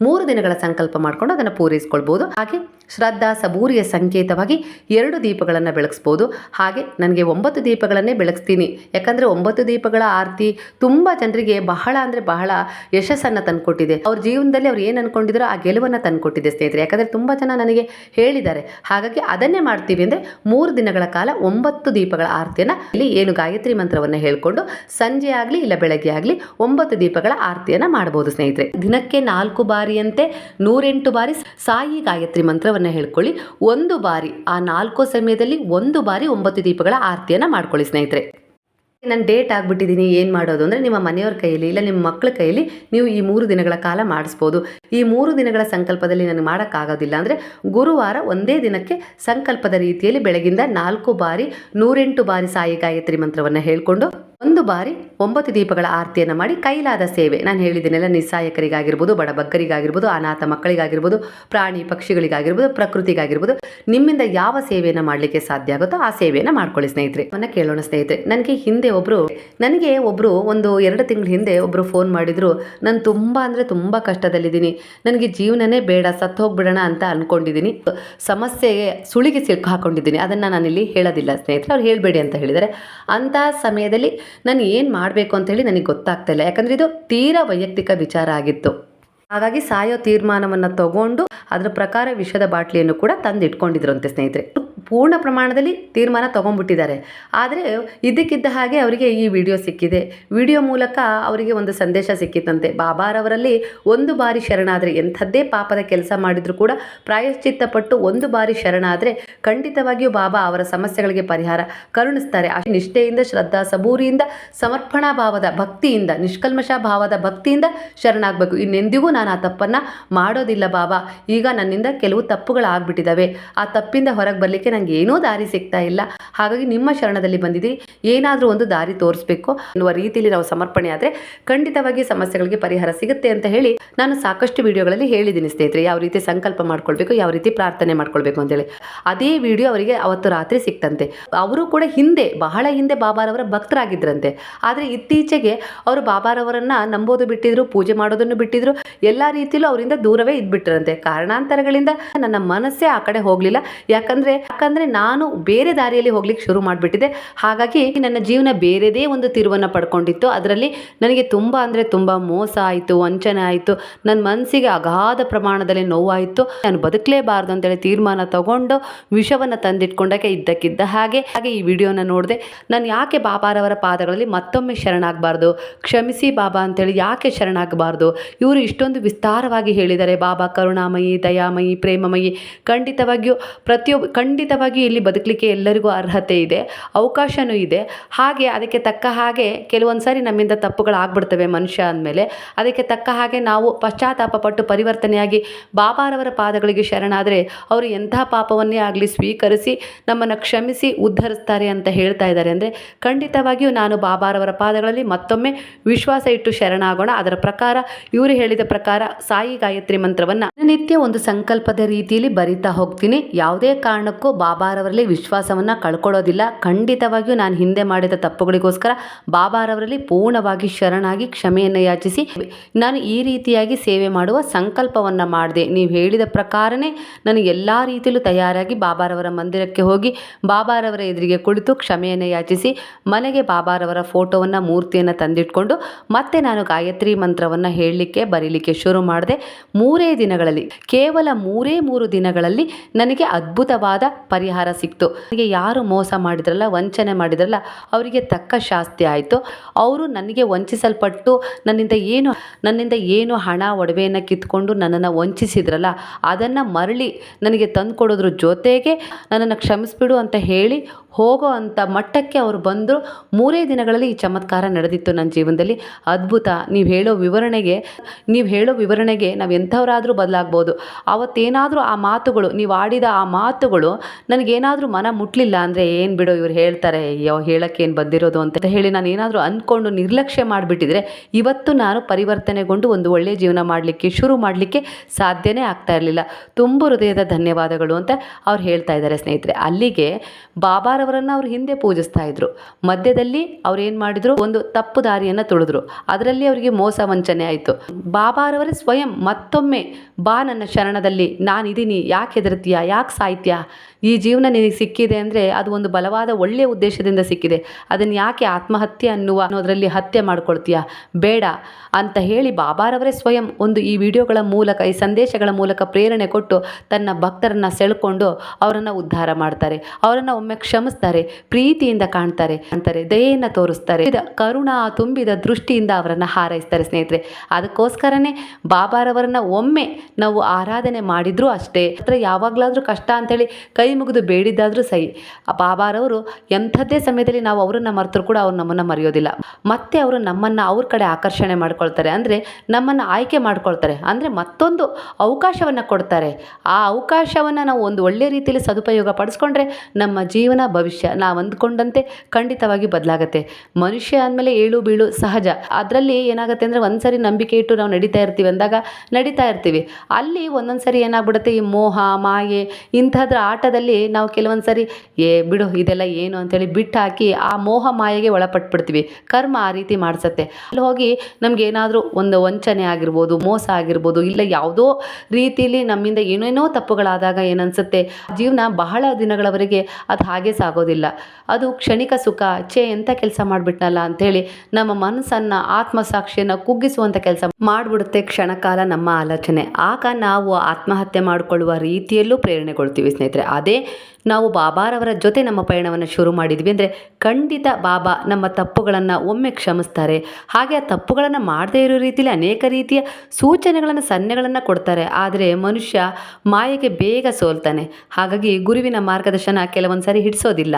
ಮೂರು ದಿನಗಳ ಸಂಕಲ್ಪ ಮಾಡಿಕೊಂಡು ಅದನ್ನು ಪೂರೈಸ್ಕೊಳ್ಬೋದು. ಹಾಗೆ ಶ್ರದ್ಧಾ ಸಬೂರಿಯ ಸಂಕೇತವಾಗಿ ಎರಡು ದೀಪಗಳನ್ನು ಬೆಳಗಿಸ್ಬೋದು. ಹಾಗೆ ನನಗೆ ಒಂಬತ್ತು ದೀಪಗಳನ್ನೇ ಬೆಳಗಿಸ್ತೀನಿ. ಯಾಕಂದರೆ ಒಂಬತ್ತು ದೀಪಗಳ ಆರತಿ ತುಂಬ ಜನರಿಗೆ ಬಹಳ ಅಂದರೆ ಬಹಳ ಯಶಸ್ಸನ್ನು ತಂದುಕೊಟ್ಟಿದೆ. ಅವ್ರ ಜೀವನದಲ್ಲಿ ಅವ್ರು ಏನು ಅನ್ಕೊಂಡಿದ್ರು ಆ ಗೆಲುವನ್ನು ತಂದುಕೊಟ್ಟಿದೆ ಸ್ನೇಹಿತರೆ. ಯಾಕಂದರೆ ತುಂಬ ಜನ ನನಗೆ ಹೇಳಿದ್ದಾರೆ. ಹಾಗಾಗಿ ಅದನ್ನೇ ಮಾಡ್ತೀವಿ ಅಂದರೆ ಮೂರು ದಿನಗಳ ಕಾಲ ಒಂಬತ್ತು ದೀಪಗಳ ಆರತಿಯನ್ನು ಇಲ್ಲಿ ಏನು ಗಾಯತ್ರಿ ಮಂತ್ರವನ್ನು ಹೇಳಿಕೊಂಡು ಸಂಜೆ ಆಗಲಿ ಇಲ್ಲ ಬೆಳಗ್ಗೆ ಆಗಲಿ ಒಂಬತ್ತು ದೀಪಗಳ ಆರತಿಯನ್ನು ಮಾಡಬಹುದು ಸ್ನೇಹಿತರೆ. ದಿನಕ್ಕೆ ನಾಲ್ಕು ಬಾರಿಯಂತೆ ನೂರೆಂಟು ಬಾರಿ ಸಾಯಿ ಗಾಯತ್ರಿ ಮಂತ್ರವನ್ನು ಹೇಳ್ಕೊಳ್ಳಿ. ಒಂದು ಬಾರಿ ಆ ನಾಲ್ಕು ಸಮಯದಲ್ಲಿ ಒಂದು ಬಾರಿ ಒಂಬತ್ತು ದೀಪಗಳ ಆರತಿಯನ್ನು ಮಾಡ್ಕೊಳ್ಳಿ ಸ್ನೇಹಿತರೆ. ನಾನು ಡೇಟ್ ಆಗಿಬಿಟ್ಟಿದ್ದೀನಿ ಏನು ಮಾಡೋದು? ಅಂದರೆ ನಿಮ್ಮ ಮನೆಯವ್ರ ಕೈಯಲ್ಲಿ ಇಲ್ಲ, ನಿಮ್ಮ ಮಕ್ಕಳ ಕೈಯಲ್ಲಿ ನೀವು ಈ ಮೂರು ದಿನಗಳ ಕಾಲ ಮಾಡಿಸ್ಬೋದು. ಈ ಮೂರು ದಿನಗಳ ಸಂಕಲ್ಪದಲ್ಲಿ ನನಗೆ ಮಾಡೋಕ್ಕಾಗೋದಿಲ್ಲ ಅಂದರೆ ಗುರುವಾರ ಒಂದೇ ದಿನಕ್ಕೆ ಸಂಕಲ್ಪದ ರೀತಿಯಲ್ಲಿ ಬೆಳಗಿಂದ ನಾಲ್ಕು ಬಾರಿ ನೂರೆಂಟು ಬಾರಿ ಸಾಯಿ ಗಾಯತ್ರಿ ಮಂತ್ರವನ್ನು ಹೇಳಿಕೊಂಡು ಒಂದು ಬಾರಿ ಒಂಬತ್ತು ದೀಪಗಳ ಆರತಿಯನ್ನು ಮಾಡಿ ಕೈಲಾದ ಸೇವೆ. ನಾನು ಹೇಳಿದ್ದೀನೆಲ್ಲ, ನಿಸ್ಸಾಯಕರಿಗಾಗಿರ್ಬೋದು, ಬಡಬಗ್ಗರಿಗಾಗಿರ್ಬೋದು, ಅನಾಥ ಮಕ್ಕಳಿಗಾಗಿರ್ಬೋದು, ಪ್ರಾಣಿ ಪಕ್ಷಿಗಳಿಗಾಗಿರ್ಬೋದು, ಪ್ರಕೃತಿಗಾಗಿರ್ಬೋದು, ನಿಮ್ಮಿಂದ ಯಾವ ಸೇವೆಯನ್ನು ಮಾಡಲಿಕ್ಕೆ ಸಾಧ್ಯ ಆಗುತ್ತೋ ಆ ಸೇವೆಯನ್ನು ಮಾಡ್ಕೊಳ್ಳಿ ಸ್ನೇಹಿತರೆ. ಅವನ್ನ ಕೇಳೋಣ ಸ್ನೇಹಿತರೆ, ನನಗೆ ಹಿಂದೆ ಒಬ್ಬರು ನನಗೆ ಒಬ್ಬರು ಒಂದು ಎರಡು ತಿಂಗಳ ಹಿಂದೆ ಒಬ್ಬರು ಫೋನ್ ಮಾಡಿದ್ರು. ನಾನು ತುಂಬ ಅಂದರೆ ತುಂಬ ಕಷ್ಟದಲ್ಲಿದ್ದೀನಿ. ನನಗೆ ಜೀವನನೇ ಬೇಡ ಸತ್ತು ಹೋಗ್ಬಿಡೋಣ ಅಂತ ಅಂದ್ಕೊಂಡಿದ್ದೀನಿ ಸಮಸ್ಯೆಗೆ ಸುಳಿಗೆ ಸಿಲ್ಕು ಹಾಕೊಂಡಿದ್ದೀನಿ. ಅದನ್ನು ನಾನಿಲ್ಲಿ ಹೇಳೋದಿಲ್ಲ ಸ್ನೇಹಿತರೆ. ಅವ್ರು ಹೇಳಬೇಡಿ ಅಂತ ಹೇಳಿದರೆ ಅಂಥ ಸಮಯದಲ್ಲಿ ನಾನು ಏನು ಮಾಡಬೇಕು ಅಂತೇಳಿ ನನಗೆ ಗೊತ್ತಾಗ್ತಾ ಇಲ್ಲ. ಯಾಕಂದರೆ ಇದು ತೀರಾ ವೈಯಕ್ತಿಕ ವಿಚಾರ ಆಗಿತ್ತು. ಹಾಗಾಗಿ ಸಾಯೋ ತೀರ್ಮಾನವನ್ನು ತಗೊಂಡು ಅದರ ಪ್ರಕಾರ ವಿಷದ ಬಾಟ್ಲಿಯನ್ನು ಕೂಡ ತಂದಿಟ್ಕೊಂಡಿದ್ರು ಇಟ್ಕೊಂಡಿದ್ರಂತೆ ಸ್ನೇಹಿತರೆ. ಪೂರ್ಣ ಪ್ರಮಾಣದಲ್ಲಿ ತೀರ್ಮಾನ ತೊಗೊಂಡ್ಬಿಟ್ಟಿದ್ದಾರೆ ಆದರೆ ಇದ್ದಕ್ಕಿದ್ದ ಹಾಗೆ ಅವರಿಗೆ ಈ ವಿಡಿಯೋ ಸಿಕ್ಕಿದೆ. ವಿಡಿಯೋ ಮೂಲಕ ಅವರಿಗೆ ಒಂದು ಸಂದೇಶ ಸಿಕ್ಕಿತಂತೆ. ಬಾಬಾರವರಲ್ಲಿ ಒಂದು ಬಾರಿ ಶರಣಾದರೆ, ಎಂಥದ್ದೇ ಪಾಪದ ಕೆಲಸ ಮಾಡಿದರೂ ಕೂಡ ಪ್ರಾಯಶ್ಚಿತ್ತಪಟ್ಟು ಒಂದು ಬಾರಿ ಶರಣಾದರೆ ಖಂಡಿತವಾಗಿಯೂ ಬಾಬಾ ಅವರ ಸಮಸ್ಯೆಗಳಿಗೆ ಪರಿಹಾರ ಕರುಣಿಸ್ತಾರೆ. ಆ ನಿಷ್ಠೆಯಿಂದ, ಶ್ರದ್ಧಾ ಸಬೂರಿಯಿಂದ, ಸಮರ್ಪಣಾ ಭಾವದ ಭಕ್ತಿಯಿಂದ ನಿಷ್ಕಲ್ಮಶ ಭಾವದ ಭಕ್ತಿಯಿಂದ ಶರಣಾಗಬೇಕು. ಇನ್ನೆಂದಿಗೂ ನಾನು ಆ ತಪ್ಪನ್ನು ಮಾಡೋದಿಲ್ಲ ಬಾಬಾ. ಈಗ ನನ್ನಿಂದ ಕೆಲವು ತಪ್ಪುಗಳಾಗ್ಬಿಟ್ಟಿದ್ದಾವೆ ಆ ತಪ್ಪಿಂದ ಹೊರಗೆ ಬರಲಿಕ್ಕೆ ನನಗೆ ಏನೂ ದಾರಿ ಸಿಗ್ತಾ ಇಲ್ಲ. ಹಾಗಾಗಿ ನಿಮ್ಮ ಶರಣದಲ್ಲಿ ಬಂದಿದೆ ಏನಾದರೂ ಒಂದು ದಾರಿ ತೋರಿಸ್ಬೇಕು ಅನ್ನುವ ರೀತಿಯಲ್ಲಿ ನಾವು ಸಮರ್ಪಣೆ ಆದರೆ ಖಂಡಿತವಾಗಿ ಸಮಸ್ಯೆಗಳಿಗೆ ಪರಿಹಾರ ಸಿಗುತ್ತೆ ಅಂತ ಹೇಳಿ ನಾನು ಸಾಕಷ್ಟು ವಿಡಿಯೋಗಳಲ್ಲಿ ಹೇಳಿದ್ದೀನಿ ಸ್ನೇಹಿತರೆ. ಯಾವ ರೀತಿ ಸಂಕಲ್ಪ ಮಾಡ್ಕೊಳ್ಬೇಕು, ಯಾವ ರೀತಿ ಪ್ರಾರ್ಥನೆ ಮಾಡ್ಕೊಳ್ಬೇಕು ಅಂತೇಳಿ. ಅದೇ ವಿಡಿಯೋ ಅವರಿಗೆ ಅವತ್ತು ರಾತ್ರಿ ಸಿಕ್ತಂತೆ. ಅವರು ಕೂಡ ಹಿಂದೆ, ಬಹಳ ಹಿಂದೆ ಬಾಬಾರವರ ಭಕ್ತರಾಗಿದ್ದರಂತೆ. ಆದರೆ ಇತ್ತೀಚೆಗೆ ಅವರು ಬಾಬಾರವರನ್ನು ನಂಬೋದು ಬಿಟ್ಟಿದ್ರು, ಪೂಜೆ ಮಾಡೋದನ್ನು ಬಿಟ್ಟಿದ್ರು, ಎಲ್ಲ ರೀತಿಯಲ್ಲೂ ಅವರಿಂದ ದೂರವೇ ಇದ್ಬಿಟ್ಟರಂತೆ ಕಾರಣಾಂತರಗಳಿಂದ ನನ್ನ ಮನಸ್ಸೇ ಆ ಕಡೆ ಹೋಗಲಿಲ್ಲ. ಯಾಕಂದ್ರೆ ಯಾಕಂದ್ರೆ ನಾನು ಬೇರೆ ದಾರಿಯಲ್ಲಿ ಹೋಗ್ಲಿಕ್ಕೆ ಶುರು ಮಾಡಿಬಿಟ್ಟಿದೆ. ಹಾಗಾಗಿ ನನ್ನ ಜೀವನ ಬೇರೆದೇ ಒಂದು ತಿರುವನ್ನು ಪಡ್ಕೊಂಡಿತ್ತು. ಅದರಲ್ಲಿ ನನಗೆ ತುಂಬ ಅಂದರೆ ತುಂಬ ಮೋಸ ಆಯಿತು, ವಂಚನೆ ಆಯಿತು. ನನ್ನ ಮನಸ್ಸಿಗೆ ಅಗಾಧ ಪ್ರಮಾಣದಲ್ಲಿ ನೋವಾಯಿತು. ನಾನು ಬದುಕಲೇಬಾರ್ದು ಅಂತೇಳಿ ತೀರ್ಮಾನ ತಗೊಂಡು ವಿಷವನ್ನು ತಂದಿಟ್ಕೊಂಡಕ್ಕೆ ಇದ್ದಕ್ಕಿದ್ದ ಹಾಗೆ ಹಾಗೆ ಈ ವಿಡಿಯೋನ ನೋಡಿದೆ. ನಾನು ಯಾಕೆ ಬಾಬಾರವರ ಪಾದಗಳಲ್ಲಿ ಮತ್ತೊಮ್ಮೆ ಶರಣಾಗಬಾರ್ದು? ಕ್ಷಮಿಸಿ ಬಾಬಾ ಅಂತೇಳಿ ಯಾಕೆ ಶರಣಾಗಬಾರ್ದು? ಇವರು ಇಷ್ಟೊಂದು ವಿಸ್ತಾರವಾಗಿ ಹೇಳಿದ್ದಾರೆ. ಬಾಬಾ ಕರುಣಾಮಯಿ, ದಯಾಮಯಿ, ಪ್ರೇಮಮಯಿ. ಖಂಡಿತವಾಗಿಯೂ ಪ್ರತಿಯೊಬ್ಬ ಖಂಡಿತವಾಗಿಯೂ ಇಲ್ಲಿ ಬದುಕಲಿಕ್ಕೆ ಎಲ್ಲರಿಗೂ ಅರ್ಹತೆ ಇದೆ, ಅವಕಾಶನೂ ಇದೆ. ಹಾಗೆ ಅದಕ್ಕೆ ತಕ್ಕ ಹಾಗೆ ಕೆಲವೊಂದು ಸಾರಿ ನಮ್ಮಿಂದ ತಪ್ಪುಗಳಾಗ್ಬಿಡ್ತವೆ ಮನುಷ್ಯ ಅಂದಮೇಲೆ. ಅದಕ್ಕೆ ತಕ್ಕ ಹಾಗೆ ನಾವು ಪಶ್ಚಾತ್ತಾಪ ಪಟ್ಟು ಪರಿವರ್ತನೆಯಾಗಿ ಬಾಬಾರವರ ಪಾದಗಳಿಗೆ ಶರಣಾದರೆ ಅವರು ಎಂಥ ಪಾಪವನ್ನೇ ಆಗಲಿ ಸ್ವೀಕರಿಸಿ ನಮ್ಮನ್ನು ಕ್ಷಮಿಸಿ ಉದ್ಧರಿಸ್ತಾರೆ ಅಂತ ಹೇಳ್ತಾ ಇದ್ದಾರೆ. ಅಂದರೆ ಖಂಡಿತವಾಗಿಯೂ ನಾನು ಬಾಬಾರವರ ಪಾದಗಳಲ್ಲಿ ಮತ್ತೊಮ್ಮೆ ವಿಶ್ವಾಸ ಇಟ್ಟು ಶರಣಾಗೋಣ. ಅದರ ಪ್ರಕಾರ ಇವರು ಹೇಳಿದ ಪ್ರಕಾರ ಸಾಯಿ ಗಾಯತ್ರಿ ಮಂತ್ರವನ್ನು ನಿತ್ಯ ಒಂದು ಸಂಕಲ್ಪದ ರೀತಿಯಲ್ಲಿ ಬರಿತಾ ಹೋಗ್ತೀನಿ. ಯಾವುದೇ ಕಾರಣಕ್ಕೂ ಬಾಬಾರವರಲ್ಲಿ ವಿಶ್ವಾಸವನ್ನು ಕಳ್ಕೊಳ್ಳೋದಿಲ್ಲ. ಖಂಡಿತವಾಗಿಯೂ ನಾನು ಹಿಂದೆ ಮಾಡಿದ ತಪ್ಪುಗಳಿಗೋಸ್ಕರ ಬಾಬಾರವರಲ್ಲಿ ಪೂರ್ಣವಾಗಿ ಶರಣಾಗಿ ಕ್ಷಮೆಯನ್ನು ಯಾಚಿಸಿ, ನಾನು ಈ ರೀತಿಯಾಗಿ ಸೇವೆ ಮಾಡುವ ಸಂಕಲ್ಪವನ್ನು ಮಾಡಿದೆ. ನೀವು ಹೇಳಿದ ಪ್ರಕಾರನೇ ನಾನು ಎಲ್ಲ ರೀತಿಯಲ್ಲೂ ತಯಾರಾಗಿ ಬಾಬಾರವರ ಮಂದಿರಕ್ಕೆ ಹೋಗಿ ಬಾಬಾರವರ ಎದುರಿಗೆ ಕುಳಿತು ಕ್ಷಮೆಯನ್ನು ಯಾಚಿಸಿ, ಮನೆಗೆ ಬಾಬಾರವರ ಫೋಟೋವನ್ನು, ಮೂರ್ತಿಯನ್ನು ತಂದಿಟ್ಕೊಂಡು ಮತ್ತೆ ನಾನು ಗಾಯತ್ರಿ ಮಂತ್ರವನ್ನು ಹೇಳಲಿಕ್ಕೆ, ಬರೀಲಿಕ್ಕೆ ಶುರು ಮಾಡಿದೆ. ಮೂರೇ ದಿನಗಳಲ್ಲಿ, ಕೇವಲ ಮೂರೇ ಮೂರು ದಿನಗಳಲ್ಲಿ ನನಗೆ ಅದ್ಭುತವಾದ ಪರಿಹಾರ ಸಿಕ್ತು. ನನಗೆ ಯಾರು ಮೋಸ ಮಾಡಿದ್ರಲ್ಲ, ವಂಚನೆ ಮಾಡಿದ್ರಲ್ಲ, ಅವರಿಗೆ ತಕ್ಕ ಶಾಸ್ತಿ ಆಯಿತು. ಅವರು ನನಗೆ ವಂಚಿಸಲ್ಪಟ್ಟು, ನನ್ನಿಂದ ಏನು ನನ್ನಿಂದ ಏನು ಹಣ, ಒಡವೆಯನ್ನು ಕಿತ್ಕೊಂಡು ನನ್ನನ್ನು ವಂಚಿಸಿದ್ರಲ್ಲ, ಅದನ್ನು ಮರಳಿ ನನಗೆ ತಂದುಕೊಡೋದ್ರ ಜೊತೆಗೆ ನನ್ನನ್ನು ಕ್ಷಮಿಸ್ಬಿಡು ಅಂತ ಹೇಳಿ ಹೋಗೋ ಅಂಥ ಮಟ್ಟಕ್ಕೆ ಅವರು ಬಂದರು. ಮೂರೇ ದಿನಗಳಲ್ಲಿ ಈ ಚಮತ್ಕಾರ ನಡೆದಿತ್ತು ನನ್ನ ಜೀವನದಲ್ಲಿ. ಅದ್ಭುತ. ನೀವು ಹೇಳೋ ವಿವರಣೆಗೆ, ನೀವು ಹೇಳೋ ವಿವರಣೆಗೆ ನಾವು ಎಂಥವರಾದರೂ ಬದಲಾಗ್ಬೋದು. ಅವತ್ತೇನಾದರೂ ಆ ಮಾತುಗಳು, ನೀವು ಆಡಿದ ಆ ಮಾತುಗಳು ನನಗೇನಾದರೂ ಮನ ಮುಟ್ಲಿಲ್ಲ ಅಂದರೆ ಏನು ಬಿಡೋ ಇವ್ರು ಹೇಳ್ತಾರೆ ಅಯ್ಯೋ ಹೇಳೋಕ್ಕೇನು ಬಂದಿರೋದು ಅಂತ ಹೇಳಿ ನಾನು ಏನಾದರೂ ಅಂದ್ಕೊಂಡು ನಿರ್ಲಕ್ಷ್ಯ ಮಾಡಿಬಿಟ್ಟಿದ್ರೆ ಇವತ್ತು ನಾನು ಪರಿವರ್ತನೆಗೊಂಡು ಒಂದು ಒಳ್ಳೆಯ ಜೀವನ ಮಾಡಲಿಕ್ಕೆ, ಶುರು ಮಾಡಲಿಕ್ಕೆ ಸಾಧ್ಯನೇ ಆಗ್ತಾ ಇರಲಿಲ್ಲ. ತುಂಬ ಹೃದಯದ ಧನ್ಯವಾದಗಳು ಅಂತ ಅವ್ರು ಹೇಳ್ತಾ ಇದ್ದಾರೆ ಸ್ನೇಹಿತರೆ. ಅಲ್ಲಿಗೆ ಬಾಬಾರವರನ್ನು ಅವ್ರು ಹಿಂದೆ ಪೂಜಿಸ್ತಾ ಇದ್ರು. ಮಧ್ಯದಲ್ಲಿ ಅವ್ರು ಏನು ಮಾಡಿದ್ರು? ಒಂದು ತಪ್ಪು ದಾರಿಯನ್ನು ತುಳಿದ್ರು. ಅದರಲ್ಲಿ ಅವರಿಗೆ ಮೋಸ ವಂಚನೆ ಆಯಿತು. ಬಾಬಾರವರೇ ಸ್ವಯಂ ಮತ್ತೊಮ್ಮೆ ಬಾ ನನ್ನ ಶರಣದಲ್ಲಿ ನಾನಿದ್ದೀನಿ ಯಾಕೆ ಹೆದರ್ತೀಯ, ಯಾಕೆ ಸಾಯ್ತೀಯ? ಈ ಜೀವನ ನಿನಗೆ ಸಿಕ್ಕಿದೆ ಅಂದರೆ ಅದು ಒಂದು ಬಲವಾದ ಒಳ್ಳೆಯ ಉದ್ದೇಶದಿಂದ ಸಿಕ್ಕಿದೆ. ಅದನ್ನು ಯಾಕೆ ಆತ್ಮಹತ್ಯೆ ಅನ್ನುವ ಅನ್ನೋದರಲ್ಲಿ ಹತ್ಯೆ ಮಾಡ್ಕೊಳ್ತೀಯ? ಬೇಡ. ಅಂತ ಹೇಳಿ ಬಾಬಾರವರೇ ಸ್ವಯಂ ಒಂದು ಈ ವಿಡಿಯೋಗಳ ಮೂಲಕ, ಈ ಸಂದೇಶಗಳ ಮೂಲಕ ಪ್ರೇರಣೆ ಕೊಟ್ಟು ತನ್ನ ಭಕ್ತರನ್ನು ಸೆಳ್ಕೊಂಡು ಅವರನ್ನು ಉದ್ಧಾರ ಮಾಡ್ತಾರೆ. ಅವರನ್ನು ಒಮ್ಮೆ ಕ್ಷಮಿಸ್ತಾರೆ, ಪ್ರೀತಿಯಿಂದ ಕಾಣ್ತಾರೆ ಅಂತಾರೆ ದಯೆಯನ್ನು ತೋರಿಸ್ತಾರೆ. ಕರುಣ ತುಂಬಿದ ದೃಷ್ಟಿಯಿಂದ ಅವರನ್ನು ಹಾರೈಸ್ತಾರೆ ಸ್ನೇಹಿತರೆ. ಅದಕ್ಕೋಸ್ಕರನೇ ಬಾಬಾರವರನ್ನ ಒಮ್ಮೆ ನಾವು ಆರಾಧನೆ ಮಾಡಿದ್ರೂ ಅಷ್ಟೇ. ಹತ್ರ ಯಾವಾಗಲಾದರೂ ಕಷ್ಟ ಅಂತೇಳಿ ಕೈ ಮುಗಿದು ಬೇಡಿದ್ದಾದರೂ ಸಹಿ. ಬಾಬಾರವರು ಎಂಥದ್ದೇ ಸಮಯದಲ್ಲಿ ನಾವು ಅವರನ್ನು ಮರೆತರೂ ಕೂಡ ಅವ್ರು ನಮ್ಮನ್ನು ಮರೆಯೋದಿಲ್ಲ. ಮತ್ತೆ ಅವರು ನಮ್ಮನ್ನು ಅವ್ರ ಕಡೆ ಆಕರ್ಷಣೆ ಮಾಡ್ಕೊಳ್ತಾರೆ. ಅಂದರೆ ನಮ್ಮನ್ನು ಆಯ್ಕೆ ಮಾಡ್ಕೊಳ್ತಾರೆ. ಅಂದರೆ ಮತ್ತೊಂದು ಅವಕಾಶವನ್ನು ಕೊಡ್ತಾರೆ. ಆ ಅವಕಾಶವನ್ನು ನಾವು ಒಂದು ಒಳ್ಳೆಯ ರೀತಿಯಲ್ಲಿ ಸದುಪಯೋಗ ಪಡಿಸ್ಕೊಂಡ್ರೆ ನಮ್ಮ ಜೀವನ, ಭವಿಷ್ಯ ನಾವು ಅಂದ್ಕೊಂಡಂತೆ ಖಂಡಿತವಾಗಿ ಬದಲಾಗುತ್ತೆ. ಮನುಷ್ಯ ಅಂದಮೇಲೆ ಏಳು ಬೀಳು ಸಹಜ. ಅದರಲ್ಲಿ ಏನಾಗುತ್ತೆ ಅಂದರೆ ಒಂದು ಸರಿ ನಂಬಿಕೆ ಇಟ್ಟು ನಾವು ನಡೀತಾ ಇರ್ತೀವಿ ಅಂದಾಗ ನಡೀತಾ ಇರ್ತೀವಿ. ಅಲ್ಲಿ ಒಂದೊಂದು ಸರಿ ಏನಾಗ್ಬಿಡುತ್ತೆ? ಈ ಮೋಹ, ಮಾಯೆ, ಇಂಥದ್ರ ಆಟದಲ್ಲಿ ನಾವು ಕೆಲವೊಂದು ಸರಿ, ಏ, ಬಿಡು, ಇದೆಲ್ಲ ಏನು? ಅಂತೇಳಿ ಬಿಟ್ಟು ಹಾಕಿ ಆ ಮೋಹ ಮಾಯೆಗೆ ಒಳಪಟ್ಬಿಡ್ತೀವಿ. ಕರ್ಮ ಆ ರೀತಿ ಮಾಡಿಸತ್ತೆ. ಅಲ್ಲಿ ಹೋಗಿ ನಮ್ಗೆ ಏನಾದರೂ ಒಂದು ವಂಚನೆ ಆಗಿರ್ಬೋದು, ಮೋಸ ಆಗಿರ್ಬೋದು, ಇಲ್ಲ ಯಾವುದೋ ರೀತಿಯಲ್ಲಿ ನಮ್ಮಿಂದ ಏನೇನೋ ತಪ್ಪುಗಳಾದಾಗ ಏನನ್ಸುತ್ತೆ ಜೀವನ ಬಹಳ ದಿನಗಳವರೆಗೆ ಅದು ಹಾಗೆ ಸಾಗೋದಿಲ್ಲ. ಅದು ಕ್ಷಣಿಕ ಸುಖ, ಛೇ ಎಂಥ ಕೆಲಸ ಮಾಡಿಬಿಟ್ನಲ್ಲ ಅಂಥೇಳಿ ನಮ್ಮ ಮನಸ್ಸನ್ನು, ಆತ್ಮಸಾಕ್ಷಿಯನ್ನು ಕುಗ್ಗಿಸುವಂಥ ಕೆಲಸ ಮಾಡಿಬಿಡುತ್ತೆ ಕ್ಷಣಕಾಲ ನಮ್ಮ ಆಲೋಚನೆ. ಆಗ ನಾವು ಆತ್ಮಹತ್ಯೆ ಮಾಡಿಕೊಳ್ಳುವ ರೀತಿಯಲ್ಲೂ ಪ್ರೇರಣೆಗೊಳ್ತೀವಿ ಸ್ನೇಹಿತರೆ. ಅದೇ ನಾವು ಬಾಬಾರವರ ಜೊತೆ ನಮ್ಮ ಪಯಣವನ್ನು ಶುರು ಮಾಡಿದ್ವಿ. ಅಂದರೆ ಖಂಡಿತ ಬಾಬಾ ನಮ್ಮ ತಪ್ಪುಗಳನ್ನು ಒಮ್ಮೆ ಕ್ಷಮಿಸ್ತಾರೆ. ಹಾಗೆ ಆ ತಪ್ಪುಗಳನ್ನು ಮಾಡದೇ ಇರೋ ರೀತಿಯಲ್ಲಿ ಅನೇಕ ರೀತಿಯ ಸೂಚನೆಗಳನ್ನು, ಸನ್ನೆಗಳನ್ನು ಕೊಡ್ತಾರೆ. ಆದರೆ ಮನುಷ್ಯ ಮಾಯೆಗೆ ಬೇಗ ಸೋಲ್ತಾನೆ. ಹಾಗಾಗಿ ಗುರುವಿನ ಮಾರ್ಗದರ್ಶನ ಕೆಲವೊಂದು ಸಾರಿ ಹಿಡಿಸೋದಿಲ್ಲ.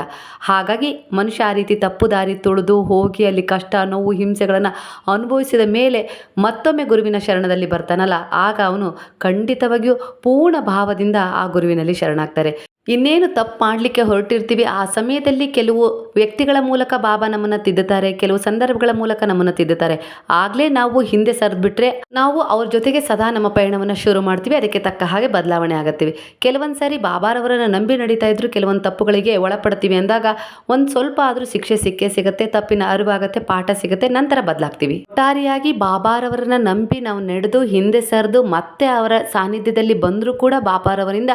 ಹಾಗಾಗಿ ಮನುಷ್ಯ ಆ ರೀತಿ ತಪ್ಪು ದಾರಿ ತುಳಿದು ಹೋಗಿ ಅಲ್ಲಿ ಕಷ್ಟ, ನೋವು, ಹಿಂಸೆಗಳನ್ನು ಅನುಭವಿಸಿದ ಮೇಲೆ ಮತ್ತೊಮ್ಮೆ ಗುರುವಿನ ಶರಣದಲ್ಲಿ ಬರ್ತಾನಲ್ಲ, ಆಗ ಅವನು ಖಂಡಿತವಾಗಿಯೂ ಪೂರ್ಣ ಭಾವದಿಂದ ಆ ಗುರುವಿನಲ್ಲಿ ಶರಣಾಗ್ತಾರೆ. ಇನ್ನೇನು ತಪ್ಪು ಮಾಡಲಿಕ್ಕೆ ಹೊರಟಿರ್ತೀವಿ, ಆ ಸಮಯದಲ್ಲಿ ಕೆಲವು ವ್ಯಕ್ತಿಗಳ ಮೂಲಕ ಬಾಬಾ ನಮ್ಮನ್ನು ತಿದ್ದುತ್ತಾರೆ, ಕೆಲವು ಸಂದರ್ಭಗಳ ಮೂಲಕ ನಮ್ಮನ್ನು ತಿದ್ದುತ್ತಾರೆ. ಆಗಲೇ ನಾವು ಹಿಂದೆ ಸರಿದ್ಬಿಟ್ರೆ ನಾವು ಅವ್ರ ಜೊತೆಗೆ ಸದಾ ನಮ್ಮ ಪಯಣವನ್ನು ಶುರು ಮಾಡ್ತೀವಿ, ಅದಕ್ಕೆ ತಕ್ಕ ಹಾಗೆ ಬದಲಾವಣೆ ಆಗುತ್ತೀವಿ. ಕೆಲವೊಂದು ಸಾರಿ ಬಾಬಾರವರನ್ನು ನಂಬಿ ನಡೀತಾ ಇದ್ರು, ಕೆಲವೊಂದು ತಪ್ಪುಗಳಿಗೆ ಒಳಪಡ್ತೀವಿ ಅಂದಾಗ ಒಂದು ಸ್ವಲ್ಪ ಆದರೂ ಶಿಕ್ಷೆ ಸಿಕ್ಕೇ ಸಿಗುತ್ತೆ, ತಪ್ಪಿನ ಅರಿವಾಗುತ್ತೆ, ಪಾಠ ಸಿಗುತ್ತೆ, ನಂತರ ಬದಲಾಗ್ತೀವಿ. ಒಟ್ಟಾರೆಯಾಗಿ ಬಾಬಾರವರನ್ನ ನಂಬಿ ನಾವು ನಡೆದು, ಹಿಂದೆ ಸರಿದು, ಮತ್ತೆ ಅವರ ಸಾನ್ನಿಧ್ಯದಲ್ಲಿ ಬಂದರೂ ಕೂಡ ಬಾಬಾರವರಿಂದ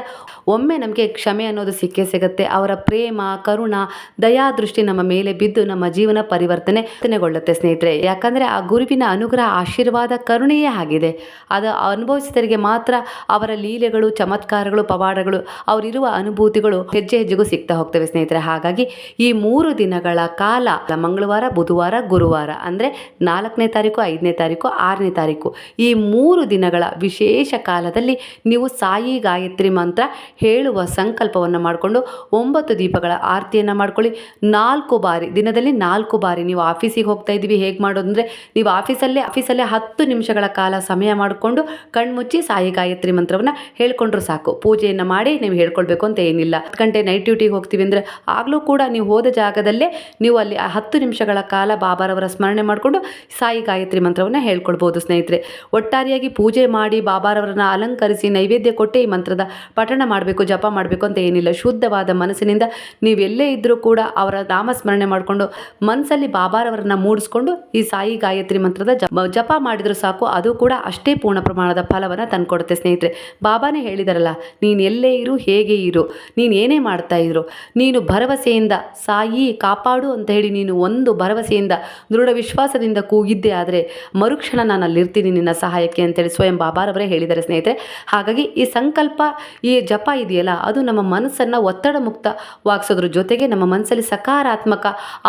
ಒಮ್ಮೆ ನಮಗೆ ಕ್ಷಮೆ ಅನ್ನೋದು ಸಿಕ್ಕೇ ಸಿಗುತ್ತೆ. ಅವರ ಪ್ರೇಮ, ಕರುಣ ದಯಾದೃಷ್ಟಿ ನಮ್ಮ ಮೇಲೆ ಬಿದ್ದು ನಮ್ಮ ಜೀವನ ಪರಿವರ್ತನೆ ಪರಿವರ್ತನೆಗೊಳ್ಳುತ್ತೆ ಸ್ನೇಹಿತರೆ. ಯಾಕಂದರೆ ಆ ಗುರುವಿನ ಅನುಗ್ರಹ, ಆಶೀರ್ವಾದ, ಕರುಣೆಯೇ ಆಗಿದೆ. ಅದು ಅನುಭವಿಸಿದರಿಗೆ ಮಾತ್ರ ಅವರ ಲೀಲೆಗಳು, ಚಮತ್ಕಾರಗಳು, ಪವಾಡಗಳು, ಅವರಿರುವ ಅನುಭೂತಿಗಳು ಹೆಜ್ಜೆ ಹೆಜ್ಜೆಗೂ ಸಿಗ್ತಾ ಹೋಗ್ತವೆ ಸ್ನೇಹಿತರೆ. ಹಾಗಾಗಿ ಈ ಮೂರು ದಿನಗಳ ಕಾಲ, ಮಂಗಳವಾರ, ಬುಧವಾರ, ಗುರುವಾರ, ಅಂದರೆ ನಾಲ್ಕನೇ ತಾರೀಕು, ಐದನೇ ತಾರೀಕು, ಆರನೇ ತಾರೀಕು, ಈ ಮೂರು ದಿನಗಳ ವಿಶೇಷ ಕಾಲದಲ್ಲಿ ನೀವು ಸಾಯಿ ಗಾಯತ್ರಿ ಮಂತ್ರ ಹೇಳುವ ಸಂಕಲ್ಪವನ್ನು ಮಾಡಿಕೊಂಡು ಒಂಬತ್ತು ದೀಪಗಳ ಆರತಿಯನ್ನು ಮಾಡ್ಕೊಳ್ಳಿ. ನಾಲ್ಕು ಬಾರಿ, ದಿನದಲ್ಲಿ ನಾಲ್ಕು ಬಾರಿ ನೀವು ಆಫೀಸಿಗೆ ಹೋಗ್ತಾ ಇದ್ದೀವಿ. ಹೇಗೆ ಮಾಡೋದು ಅಂದರೆ ನೀವು ಆಫೀಸಲ್ಲೇ ಆಫೀಸಲ್ಲೇ ಹತ್ತು ನಿಮಿಷಗಳ ಕಾಲ ಸಮಯ ಮಾಡಿಕೊಂಡು ಕಣ್ಮುಚ್ಚಿ ಸಾಯಿ ಗಾಯತ್ರಿ ಮಂತ್ರವನ್ನು ಹೇಳ್ಕೊಂಡ್ರು ಸಾಕು. ಪೂಜೆಯನ್ನು ಮಾಡಿ ನೀವು ಹೇಳ್ಕೊಳ್ಬೇಕು ಅಂತ ಏನಿಲ್ಲ. ಹತ್ತು ಗಂಟೆ ನೈಟ್ ಡ್ಯೂಟಿಗೆ ಹೋಗ್ತೀವಿ ಅಂದರೆ ಆಗಲೂ ಕೂಡ ನೀವು ಹೋದ ಜಾಗದಲ್ಲೇ ನೀವು ಅಲ್ಲಿ ಹತ್ತು ನಿಮಿಷಗಳ ಕಾಲ ಬಾಬಾರವರ ಸ್ಮರಣೆ ಮಾಡಿಕೊಂಡು ಸಾಯಿ ಗಾಯತ್ರಿ ಮಂತ್ರವನ್ನು ಹೇಳ್ಕೊಳ್ಬೋದು ಸ್ನೇಹಿತರೆ. ಒಟ್ಟಾರೆಯಾಗಿ ಪೂಜೆ ಮಾಡಿ ಬಾಬಾರವರನ್ನು ಅಲಂಕರಿಸಿ ನೈವೇದ್ಯ ಕೊಟ್ಟೆ ಈ ಮಂತ್ರದ ಪಠಣ ಮಾಡಬೇಕು, ಜಪ ಮಾಡಬೇಕು ಅಂತ ಏನಿಲ್ಲ ಶುದ್ಧವಾದ ಮನಸ್ಸಿನಿಂದ ನೀವೆಲ್ಲೇ ಇದ್ದರೂ ಕೂಡ ಅವರ ನಾಮಸ್ಮರಣೆ ಮಾಡಿಕೊಂಡು ಮನಸ್ಸಲ್ಲಿ ಬಾಬಾರವರನ್ನ ಮೂಡಿಸ್ಕೊಂಡು ಈ ಸಾಯಿ ಗಾಯತ್ರಿ ಮಂತ್ರದ ಜಪ ಮಾಡಿದರೂ ಸಾಕು, ಅದು ಕೂಡ ಅಷ್ಟೇ ಪೂರ್ಣ ಪ್ರಮಾಣದ ಫಲವನ್ನು ತಂದುಕೊಡುತ್ತೆ ಸ್ನೇಹಿತರೆ. ಬಾಬಾನೇ ಹೇಳಿದಾರಲ್ಲ, ನೀನು ಎಲ್ಲೇ ಇರು, ಹೇಗೆ ಇರು, ನೀನು ಏನೇ ಮಾಡ್ತಾ ಇದ್ರು, ನೀನು ಭರವಸೆಯಿಂದ ಸಾಯಿ ಕಾಪಾಡು ಅಂತ ಹೇಳಿ ನೀನು ಒಂದು ಭರವಸೆಯಿಂದ, ದೃಢ ವಿಶ್ವಾಸದಿಂದ ಕೂಗಿದ್ದೆ ಆದರೆ ಮರುಕ್ಷಣ ನಾನು ಅಲ್ಲಿರ್ತೀನಿ ನಿನ್ನ ಸಹಾಯಕ್ಕೆ ಅಂತೇಳಿ ಸ್ವಯಂ ಬಾಬಾರವರೇ ಹೇಳಿದ್ದಾರೆ ಸ್ನೇಹಿತರೆ. ಹಾಗಾಗಿ ಈ ಸಂಕಲ್ಪ, ಈ ಜಪ ಇದೆಯಲ್ಲ, ಅದು ನಮ್ಮ ಮನಸ್ಸನ್ನು ಒತ್ತಡ ಮುಕ್ತವಾಗಿಸೋದ್ರ ಜೊತೆಗೆ ನಮ್ಮ ಮನಸ್ಸಲ್ಲಿ ಸಕಾರಾತ್ಮಕ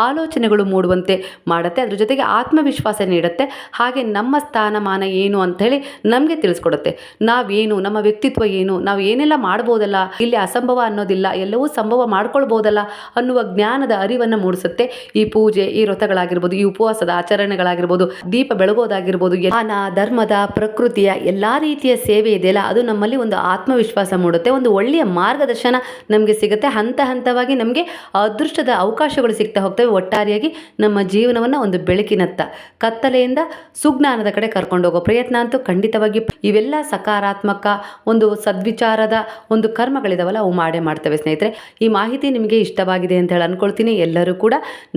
ಆಲೋಚನೆಗಳು ಮೂಡುವಂತೆ ಮಾಡುತ್ತೆ. ಅದ್ರ ಜೊತೆಗೆ ಆತ್ಮವಿಶ್ವಾಸ ನೀಡುತ್ತೆ. ಹಾಗೆ ನಮ್ಮ ಸ್ಥಾನಮಾನ ಏನು ಅಂಥೇಳಿ ನಮಗೆ ತಿಳಿಸ್ಕೊಡುತ್ತೆ. ನಾವೇನು, ನಮ್ಮ ವ್ಯಕ್ತಿತ್ವ ಏನು, ನಾವು ಏನೆಲ್ಲ ಮಾಡ್ಬೋದಲ್ಲ, ಇಲ್ಲಿ ಅಸಂಭವ ಅನ್ನೋದಿಲ್ಲ, ಎಲ್ಲವೂ ಸಂಭವ ಮಾಡ್ಕೊಳ್ಬೋದಲ್ಲ ಅನ್ನುವ ಜ್ಞಾನದ ಅರಿವನ್ನು ಮೂಡಿಸುತ್ತೆ. ಈ ಪೂಜೆ, ಈ ವ್ರತಗಳಾಗಿರ್ಬೋದು, ಈ ಉಪವಾಸದ ಆಚರಣೆಗಳಾಗಿರ್ಬೋದು, ದೀಪ ಬೆಳಗೋದಾಗಿರ್ಬೋದು ಜ್ಞಾನ, ಧರ್ಮದ, ಪ್ರಕೃತಿಯ ಎಲ್ಲ ರೀತಿಯ ಸೇವೆ ಇದೆಯಲ್ಲ, ಅದು ನಮ್ಮಲ್ಲಿ ಒಂದು ಆತ್ಮವಿಶ್ವಾಸ ಮೂಡುತ್ತೆ. ಒಂದು ಒಳ್ಳೆಯ ಮಾರ್ಗದರ್ಶನ ನಮಗೆ ಸಿಗುತ್ತೆ. ಹಂತ ಹಂತವಾಗಿ ನಮಗೆ ಅದೃಷ್ಟದ ಅವಕಾಶಗಳು ಸಿಗ್ತಾ ಹೋಗ್ತವೆ. ಒಟ್ಟಾರೆಯಾಗಿ ನಮ್ಮ ಜೀವನವನ್ನು ಒಂದು ಬೆಳಕಿನತ್ತ, ಕತ್ತಲೆಯಿಂದ ಸುಜ್ಞಾನದ ಕಡೆ ಕರ್ಕೊಂಡು ಹೋಗೋ ಪ್ರಯತ್ನ ಅಂತೂ ಖಂಡಿತವಾಗಿ ಇವೆಲ್ಲ ಸಕಾರಾತ್ಮಕ ಒಂದು ಸದ್ವಿಚಾರದ ಒಂದು ಕರ್ಮಗಳಿದಾವಲ್ಲ, ಅವು ಮಾಡೇ ಮಾಡ್ತವೆ ಸ್ನೇಹಿತರೆ. ಈ ಮಾಹಿತಿ ನಿಮಗೆ ಇಷ್ಟವಾಗಿದೆ ಅಂತ ಹೇಳಿ ಅನ್ಕೊಳ್ತೀನಿ. ಎಲ್ಲರೂ ಕೂಡ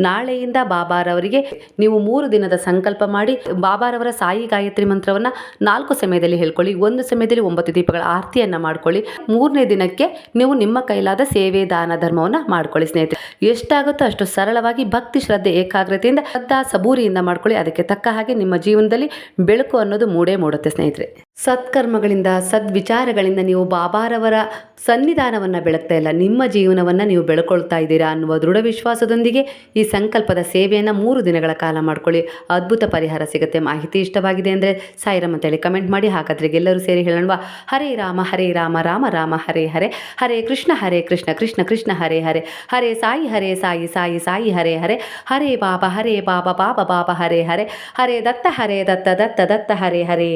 ನಾಳೆಯಿಂದ ಬಾಬಾರವರಿಗೆ ನೀವು ಮೂರು ದಿನದ ಸಂಕಲ್ಪ ಮಾಡಿ ಬಾಬಾರವರ ಸಾಯಿ ಗಾಯತ್ರಿ ಮಂತ್ರವನ್ನು ನಾಲ್ಕು ಸಮಯದಲ್ಲಿ ಹೇಳ್ಕೊಳ್ಳಿ, ಒಂದು ಸಮಯದಲ್ಲಿ ಒಂಬತ್ತು ದೀಪಗಳ ಆರತಿಯನ್ನು ಮಾಡ್ಕೊಳ್ಳಿ. ಮೂರನೇ ದಿನಕ್ಕೆ ನೀವು ನಿಮ್ಮ ಕೈಲಾದ ಸೇವೆ ದಾನ ಧರ್ಮವನ್ನು ಮಾಡ್ಕೊಳ್ಳಿ ಸ್ನೇಹಿತರೆ. ಎಷ್ಟಾಗುತ್ತೋ ಅಷ್ಟು ಸರಳವಾಗಿ ಭಕ್ತಿ ಶ್ರದ್ಧೆ ಏಕಾಗ್ರತೆಯಿಂದ ಶ್ರದ್ಧಾ ಸಬೂರಿಯಿಂದ ಮಾಡ್ಕೊಳ್ಳಿ. ಅದಕ್ಕೆ ತಕ್ಕ ಹಾಗೆ ನಿಮ್ಮ ಜೀವನದಲ್ಲಿ ಬೆಳಕು ಅನ್ನೋದು ಮೂಡೇ ಮೂಡುತ್ತೆ ಸ್ನೇಹಿತರೆ. ಸತ್ಕರ್ಮಗಳಿಂದ, ಸದ್ವಿಚಾರಗಳಿಂದ ನೀವು ಬಾಬಾರವರ ಸನ್ನಿಧಾನವನ್ನು ಬೆಳಗ್ತಾ ಇಲ್ಲ. ನಿಮ್ಮ ಜೀವನವನ್ನು ನೀವು ಬೆಳ್ಕೊಳ್ತಾ ಇದ್ದೀರಾ ಅನ್ನುವ ದೃಢ ವಿಶ್ವಾಸದೊಂದಿಗೆ ಈ ಸಂಕಲ್ಪದ ಸೇವೆಯನ್ನು ಮೂರು ದಿನಗಳ ಕಾಲ ಮಾಡ್ಕೊಳ್ಳಿ. ಅದ್ಭುತ ಪರಿಹಾರ ಸಿಗುತ್ತೆ. ಮಾಹಿತಿ ಇಷ್ಟವಾಗಿದೆ ಅಂದರೆ ಸಾಯಿರಾಮ್ ಅಂತೇಳಿ ಕಮೆಂಟ್ ಮಾಡಿ. ಹಾಗಾದ್ರೆ ಎಲ್ಲರೂ ಸೇರಿ ಹೇಳೋಣವಾ? ಹರೇ ರಾಮ ಹರೇ ರಾಮ ರಾಮ ರಾಮ, ಹರೇ ಹರೇ. ಹರೇ ಕೃಷ್ಣ ಹರೇ ಕೃಷ್ಣ ಕೃಷ್ಣ ಕೃಷ್ಣ, ಹರೇ ಹರೇ. ಹರೇ ಸಾಯಿ ಹರೇ ಸಾಯಿ ಸಾಯಿ ಸಾಯಿ, ಹರೇ ಹರೇ. ಹರೇ ಬಾಬಾ ಹರೇ ಬಾಬಾ ಬಾಬಾ ಬಾಬಾ, ಹರೇ ಹರೇ. ಹರೇ ದತ್ತ ಹರೇ ದತ್ತ ದತ್ತ ದತ್ತ, ಹರೇ ಹರೇ.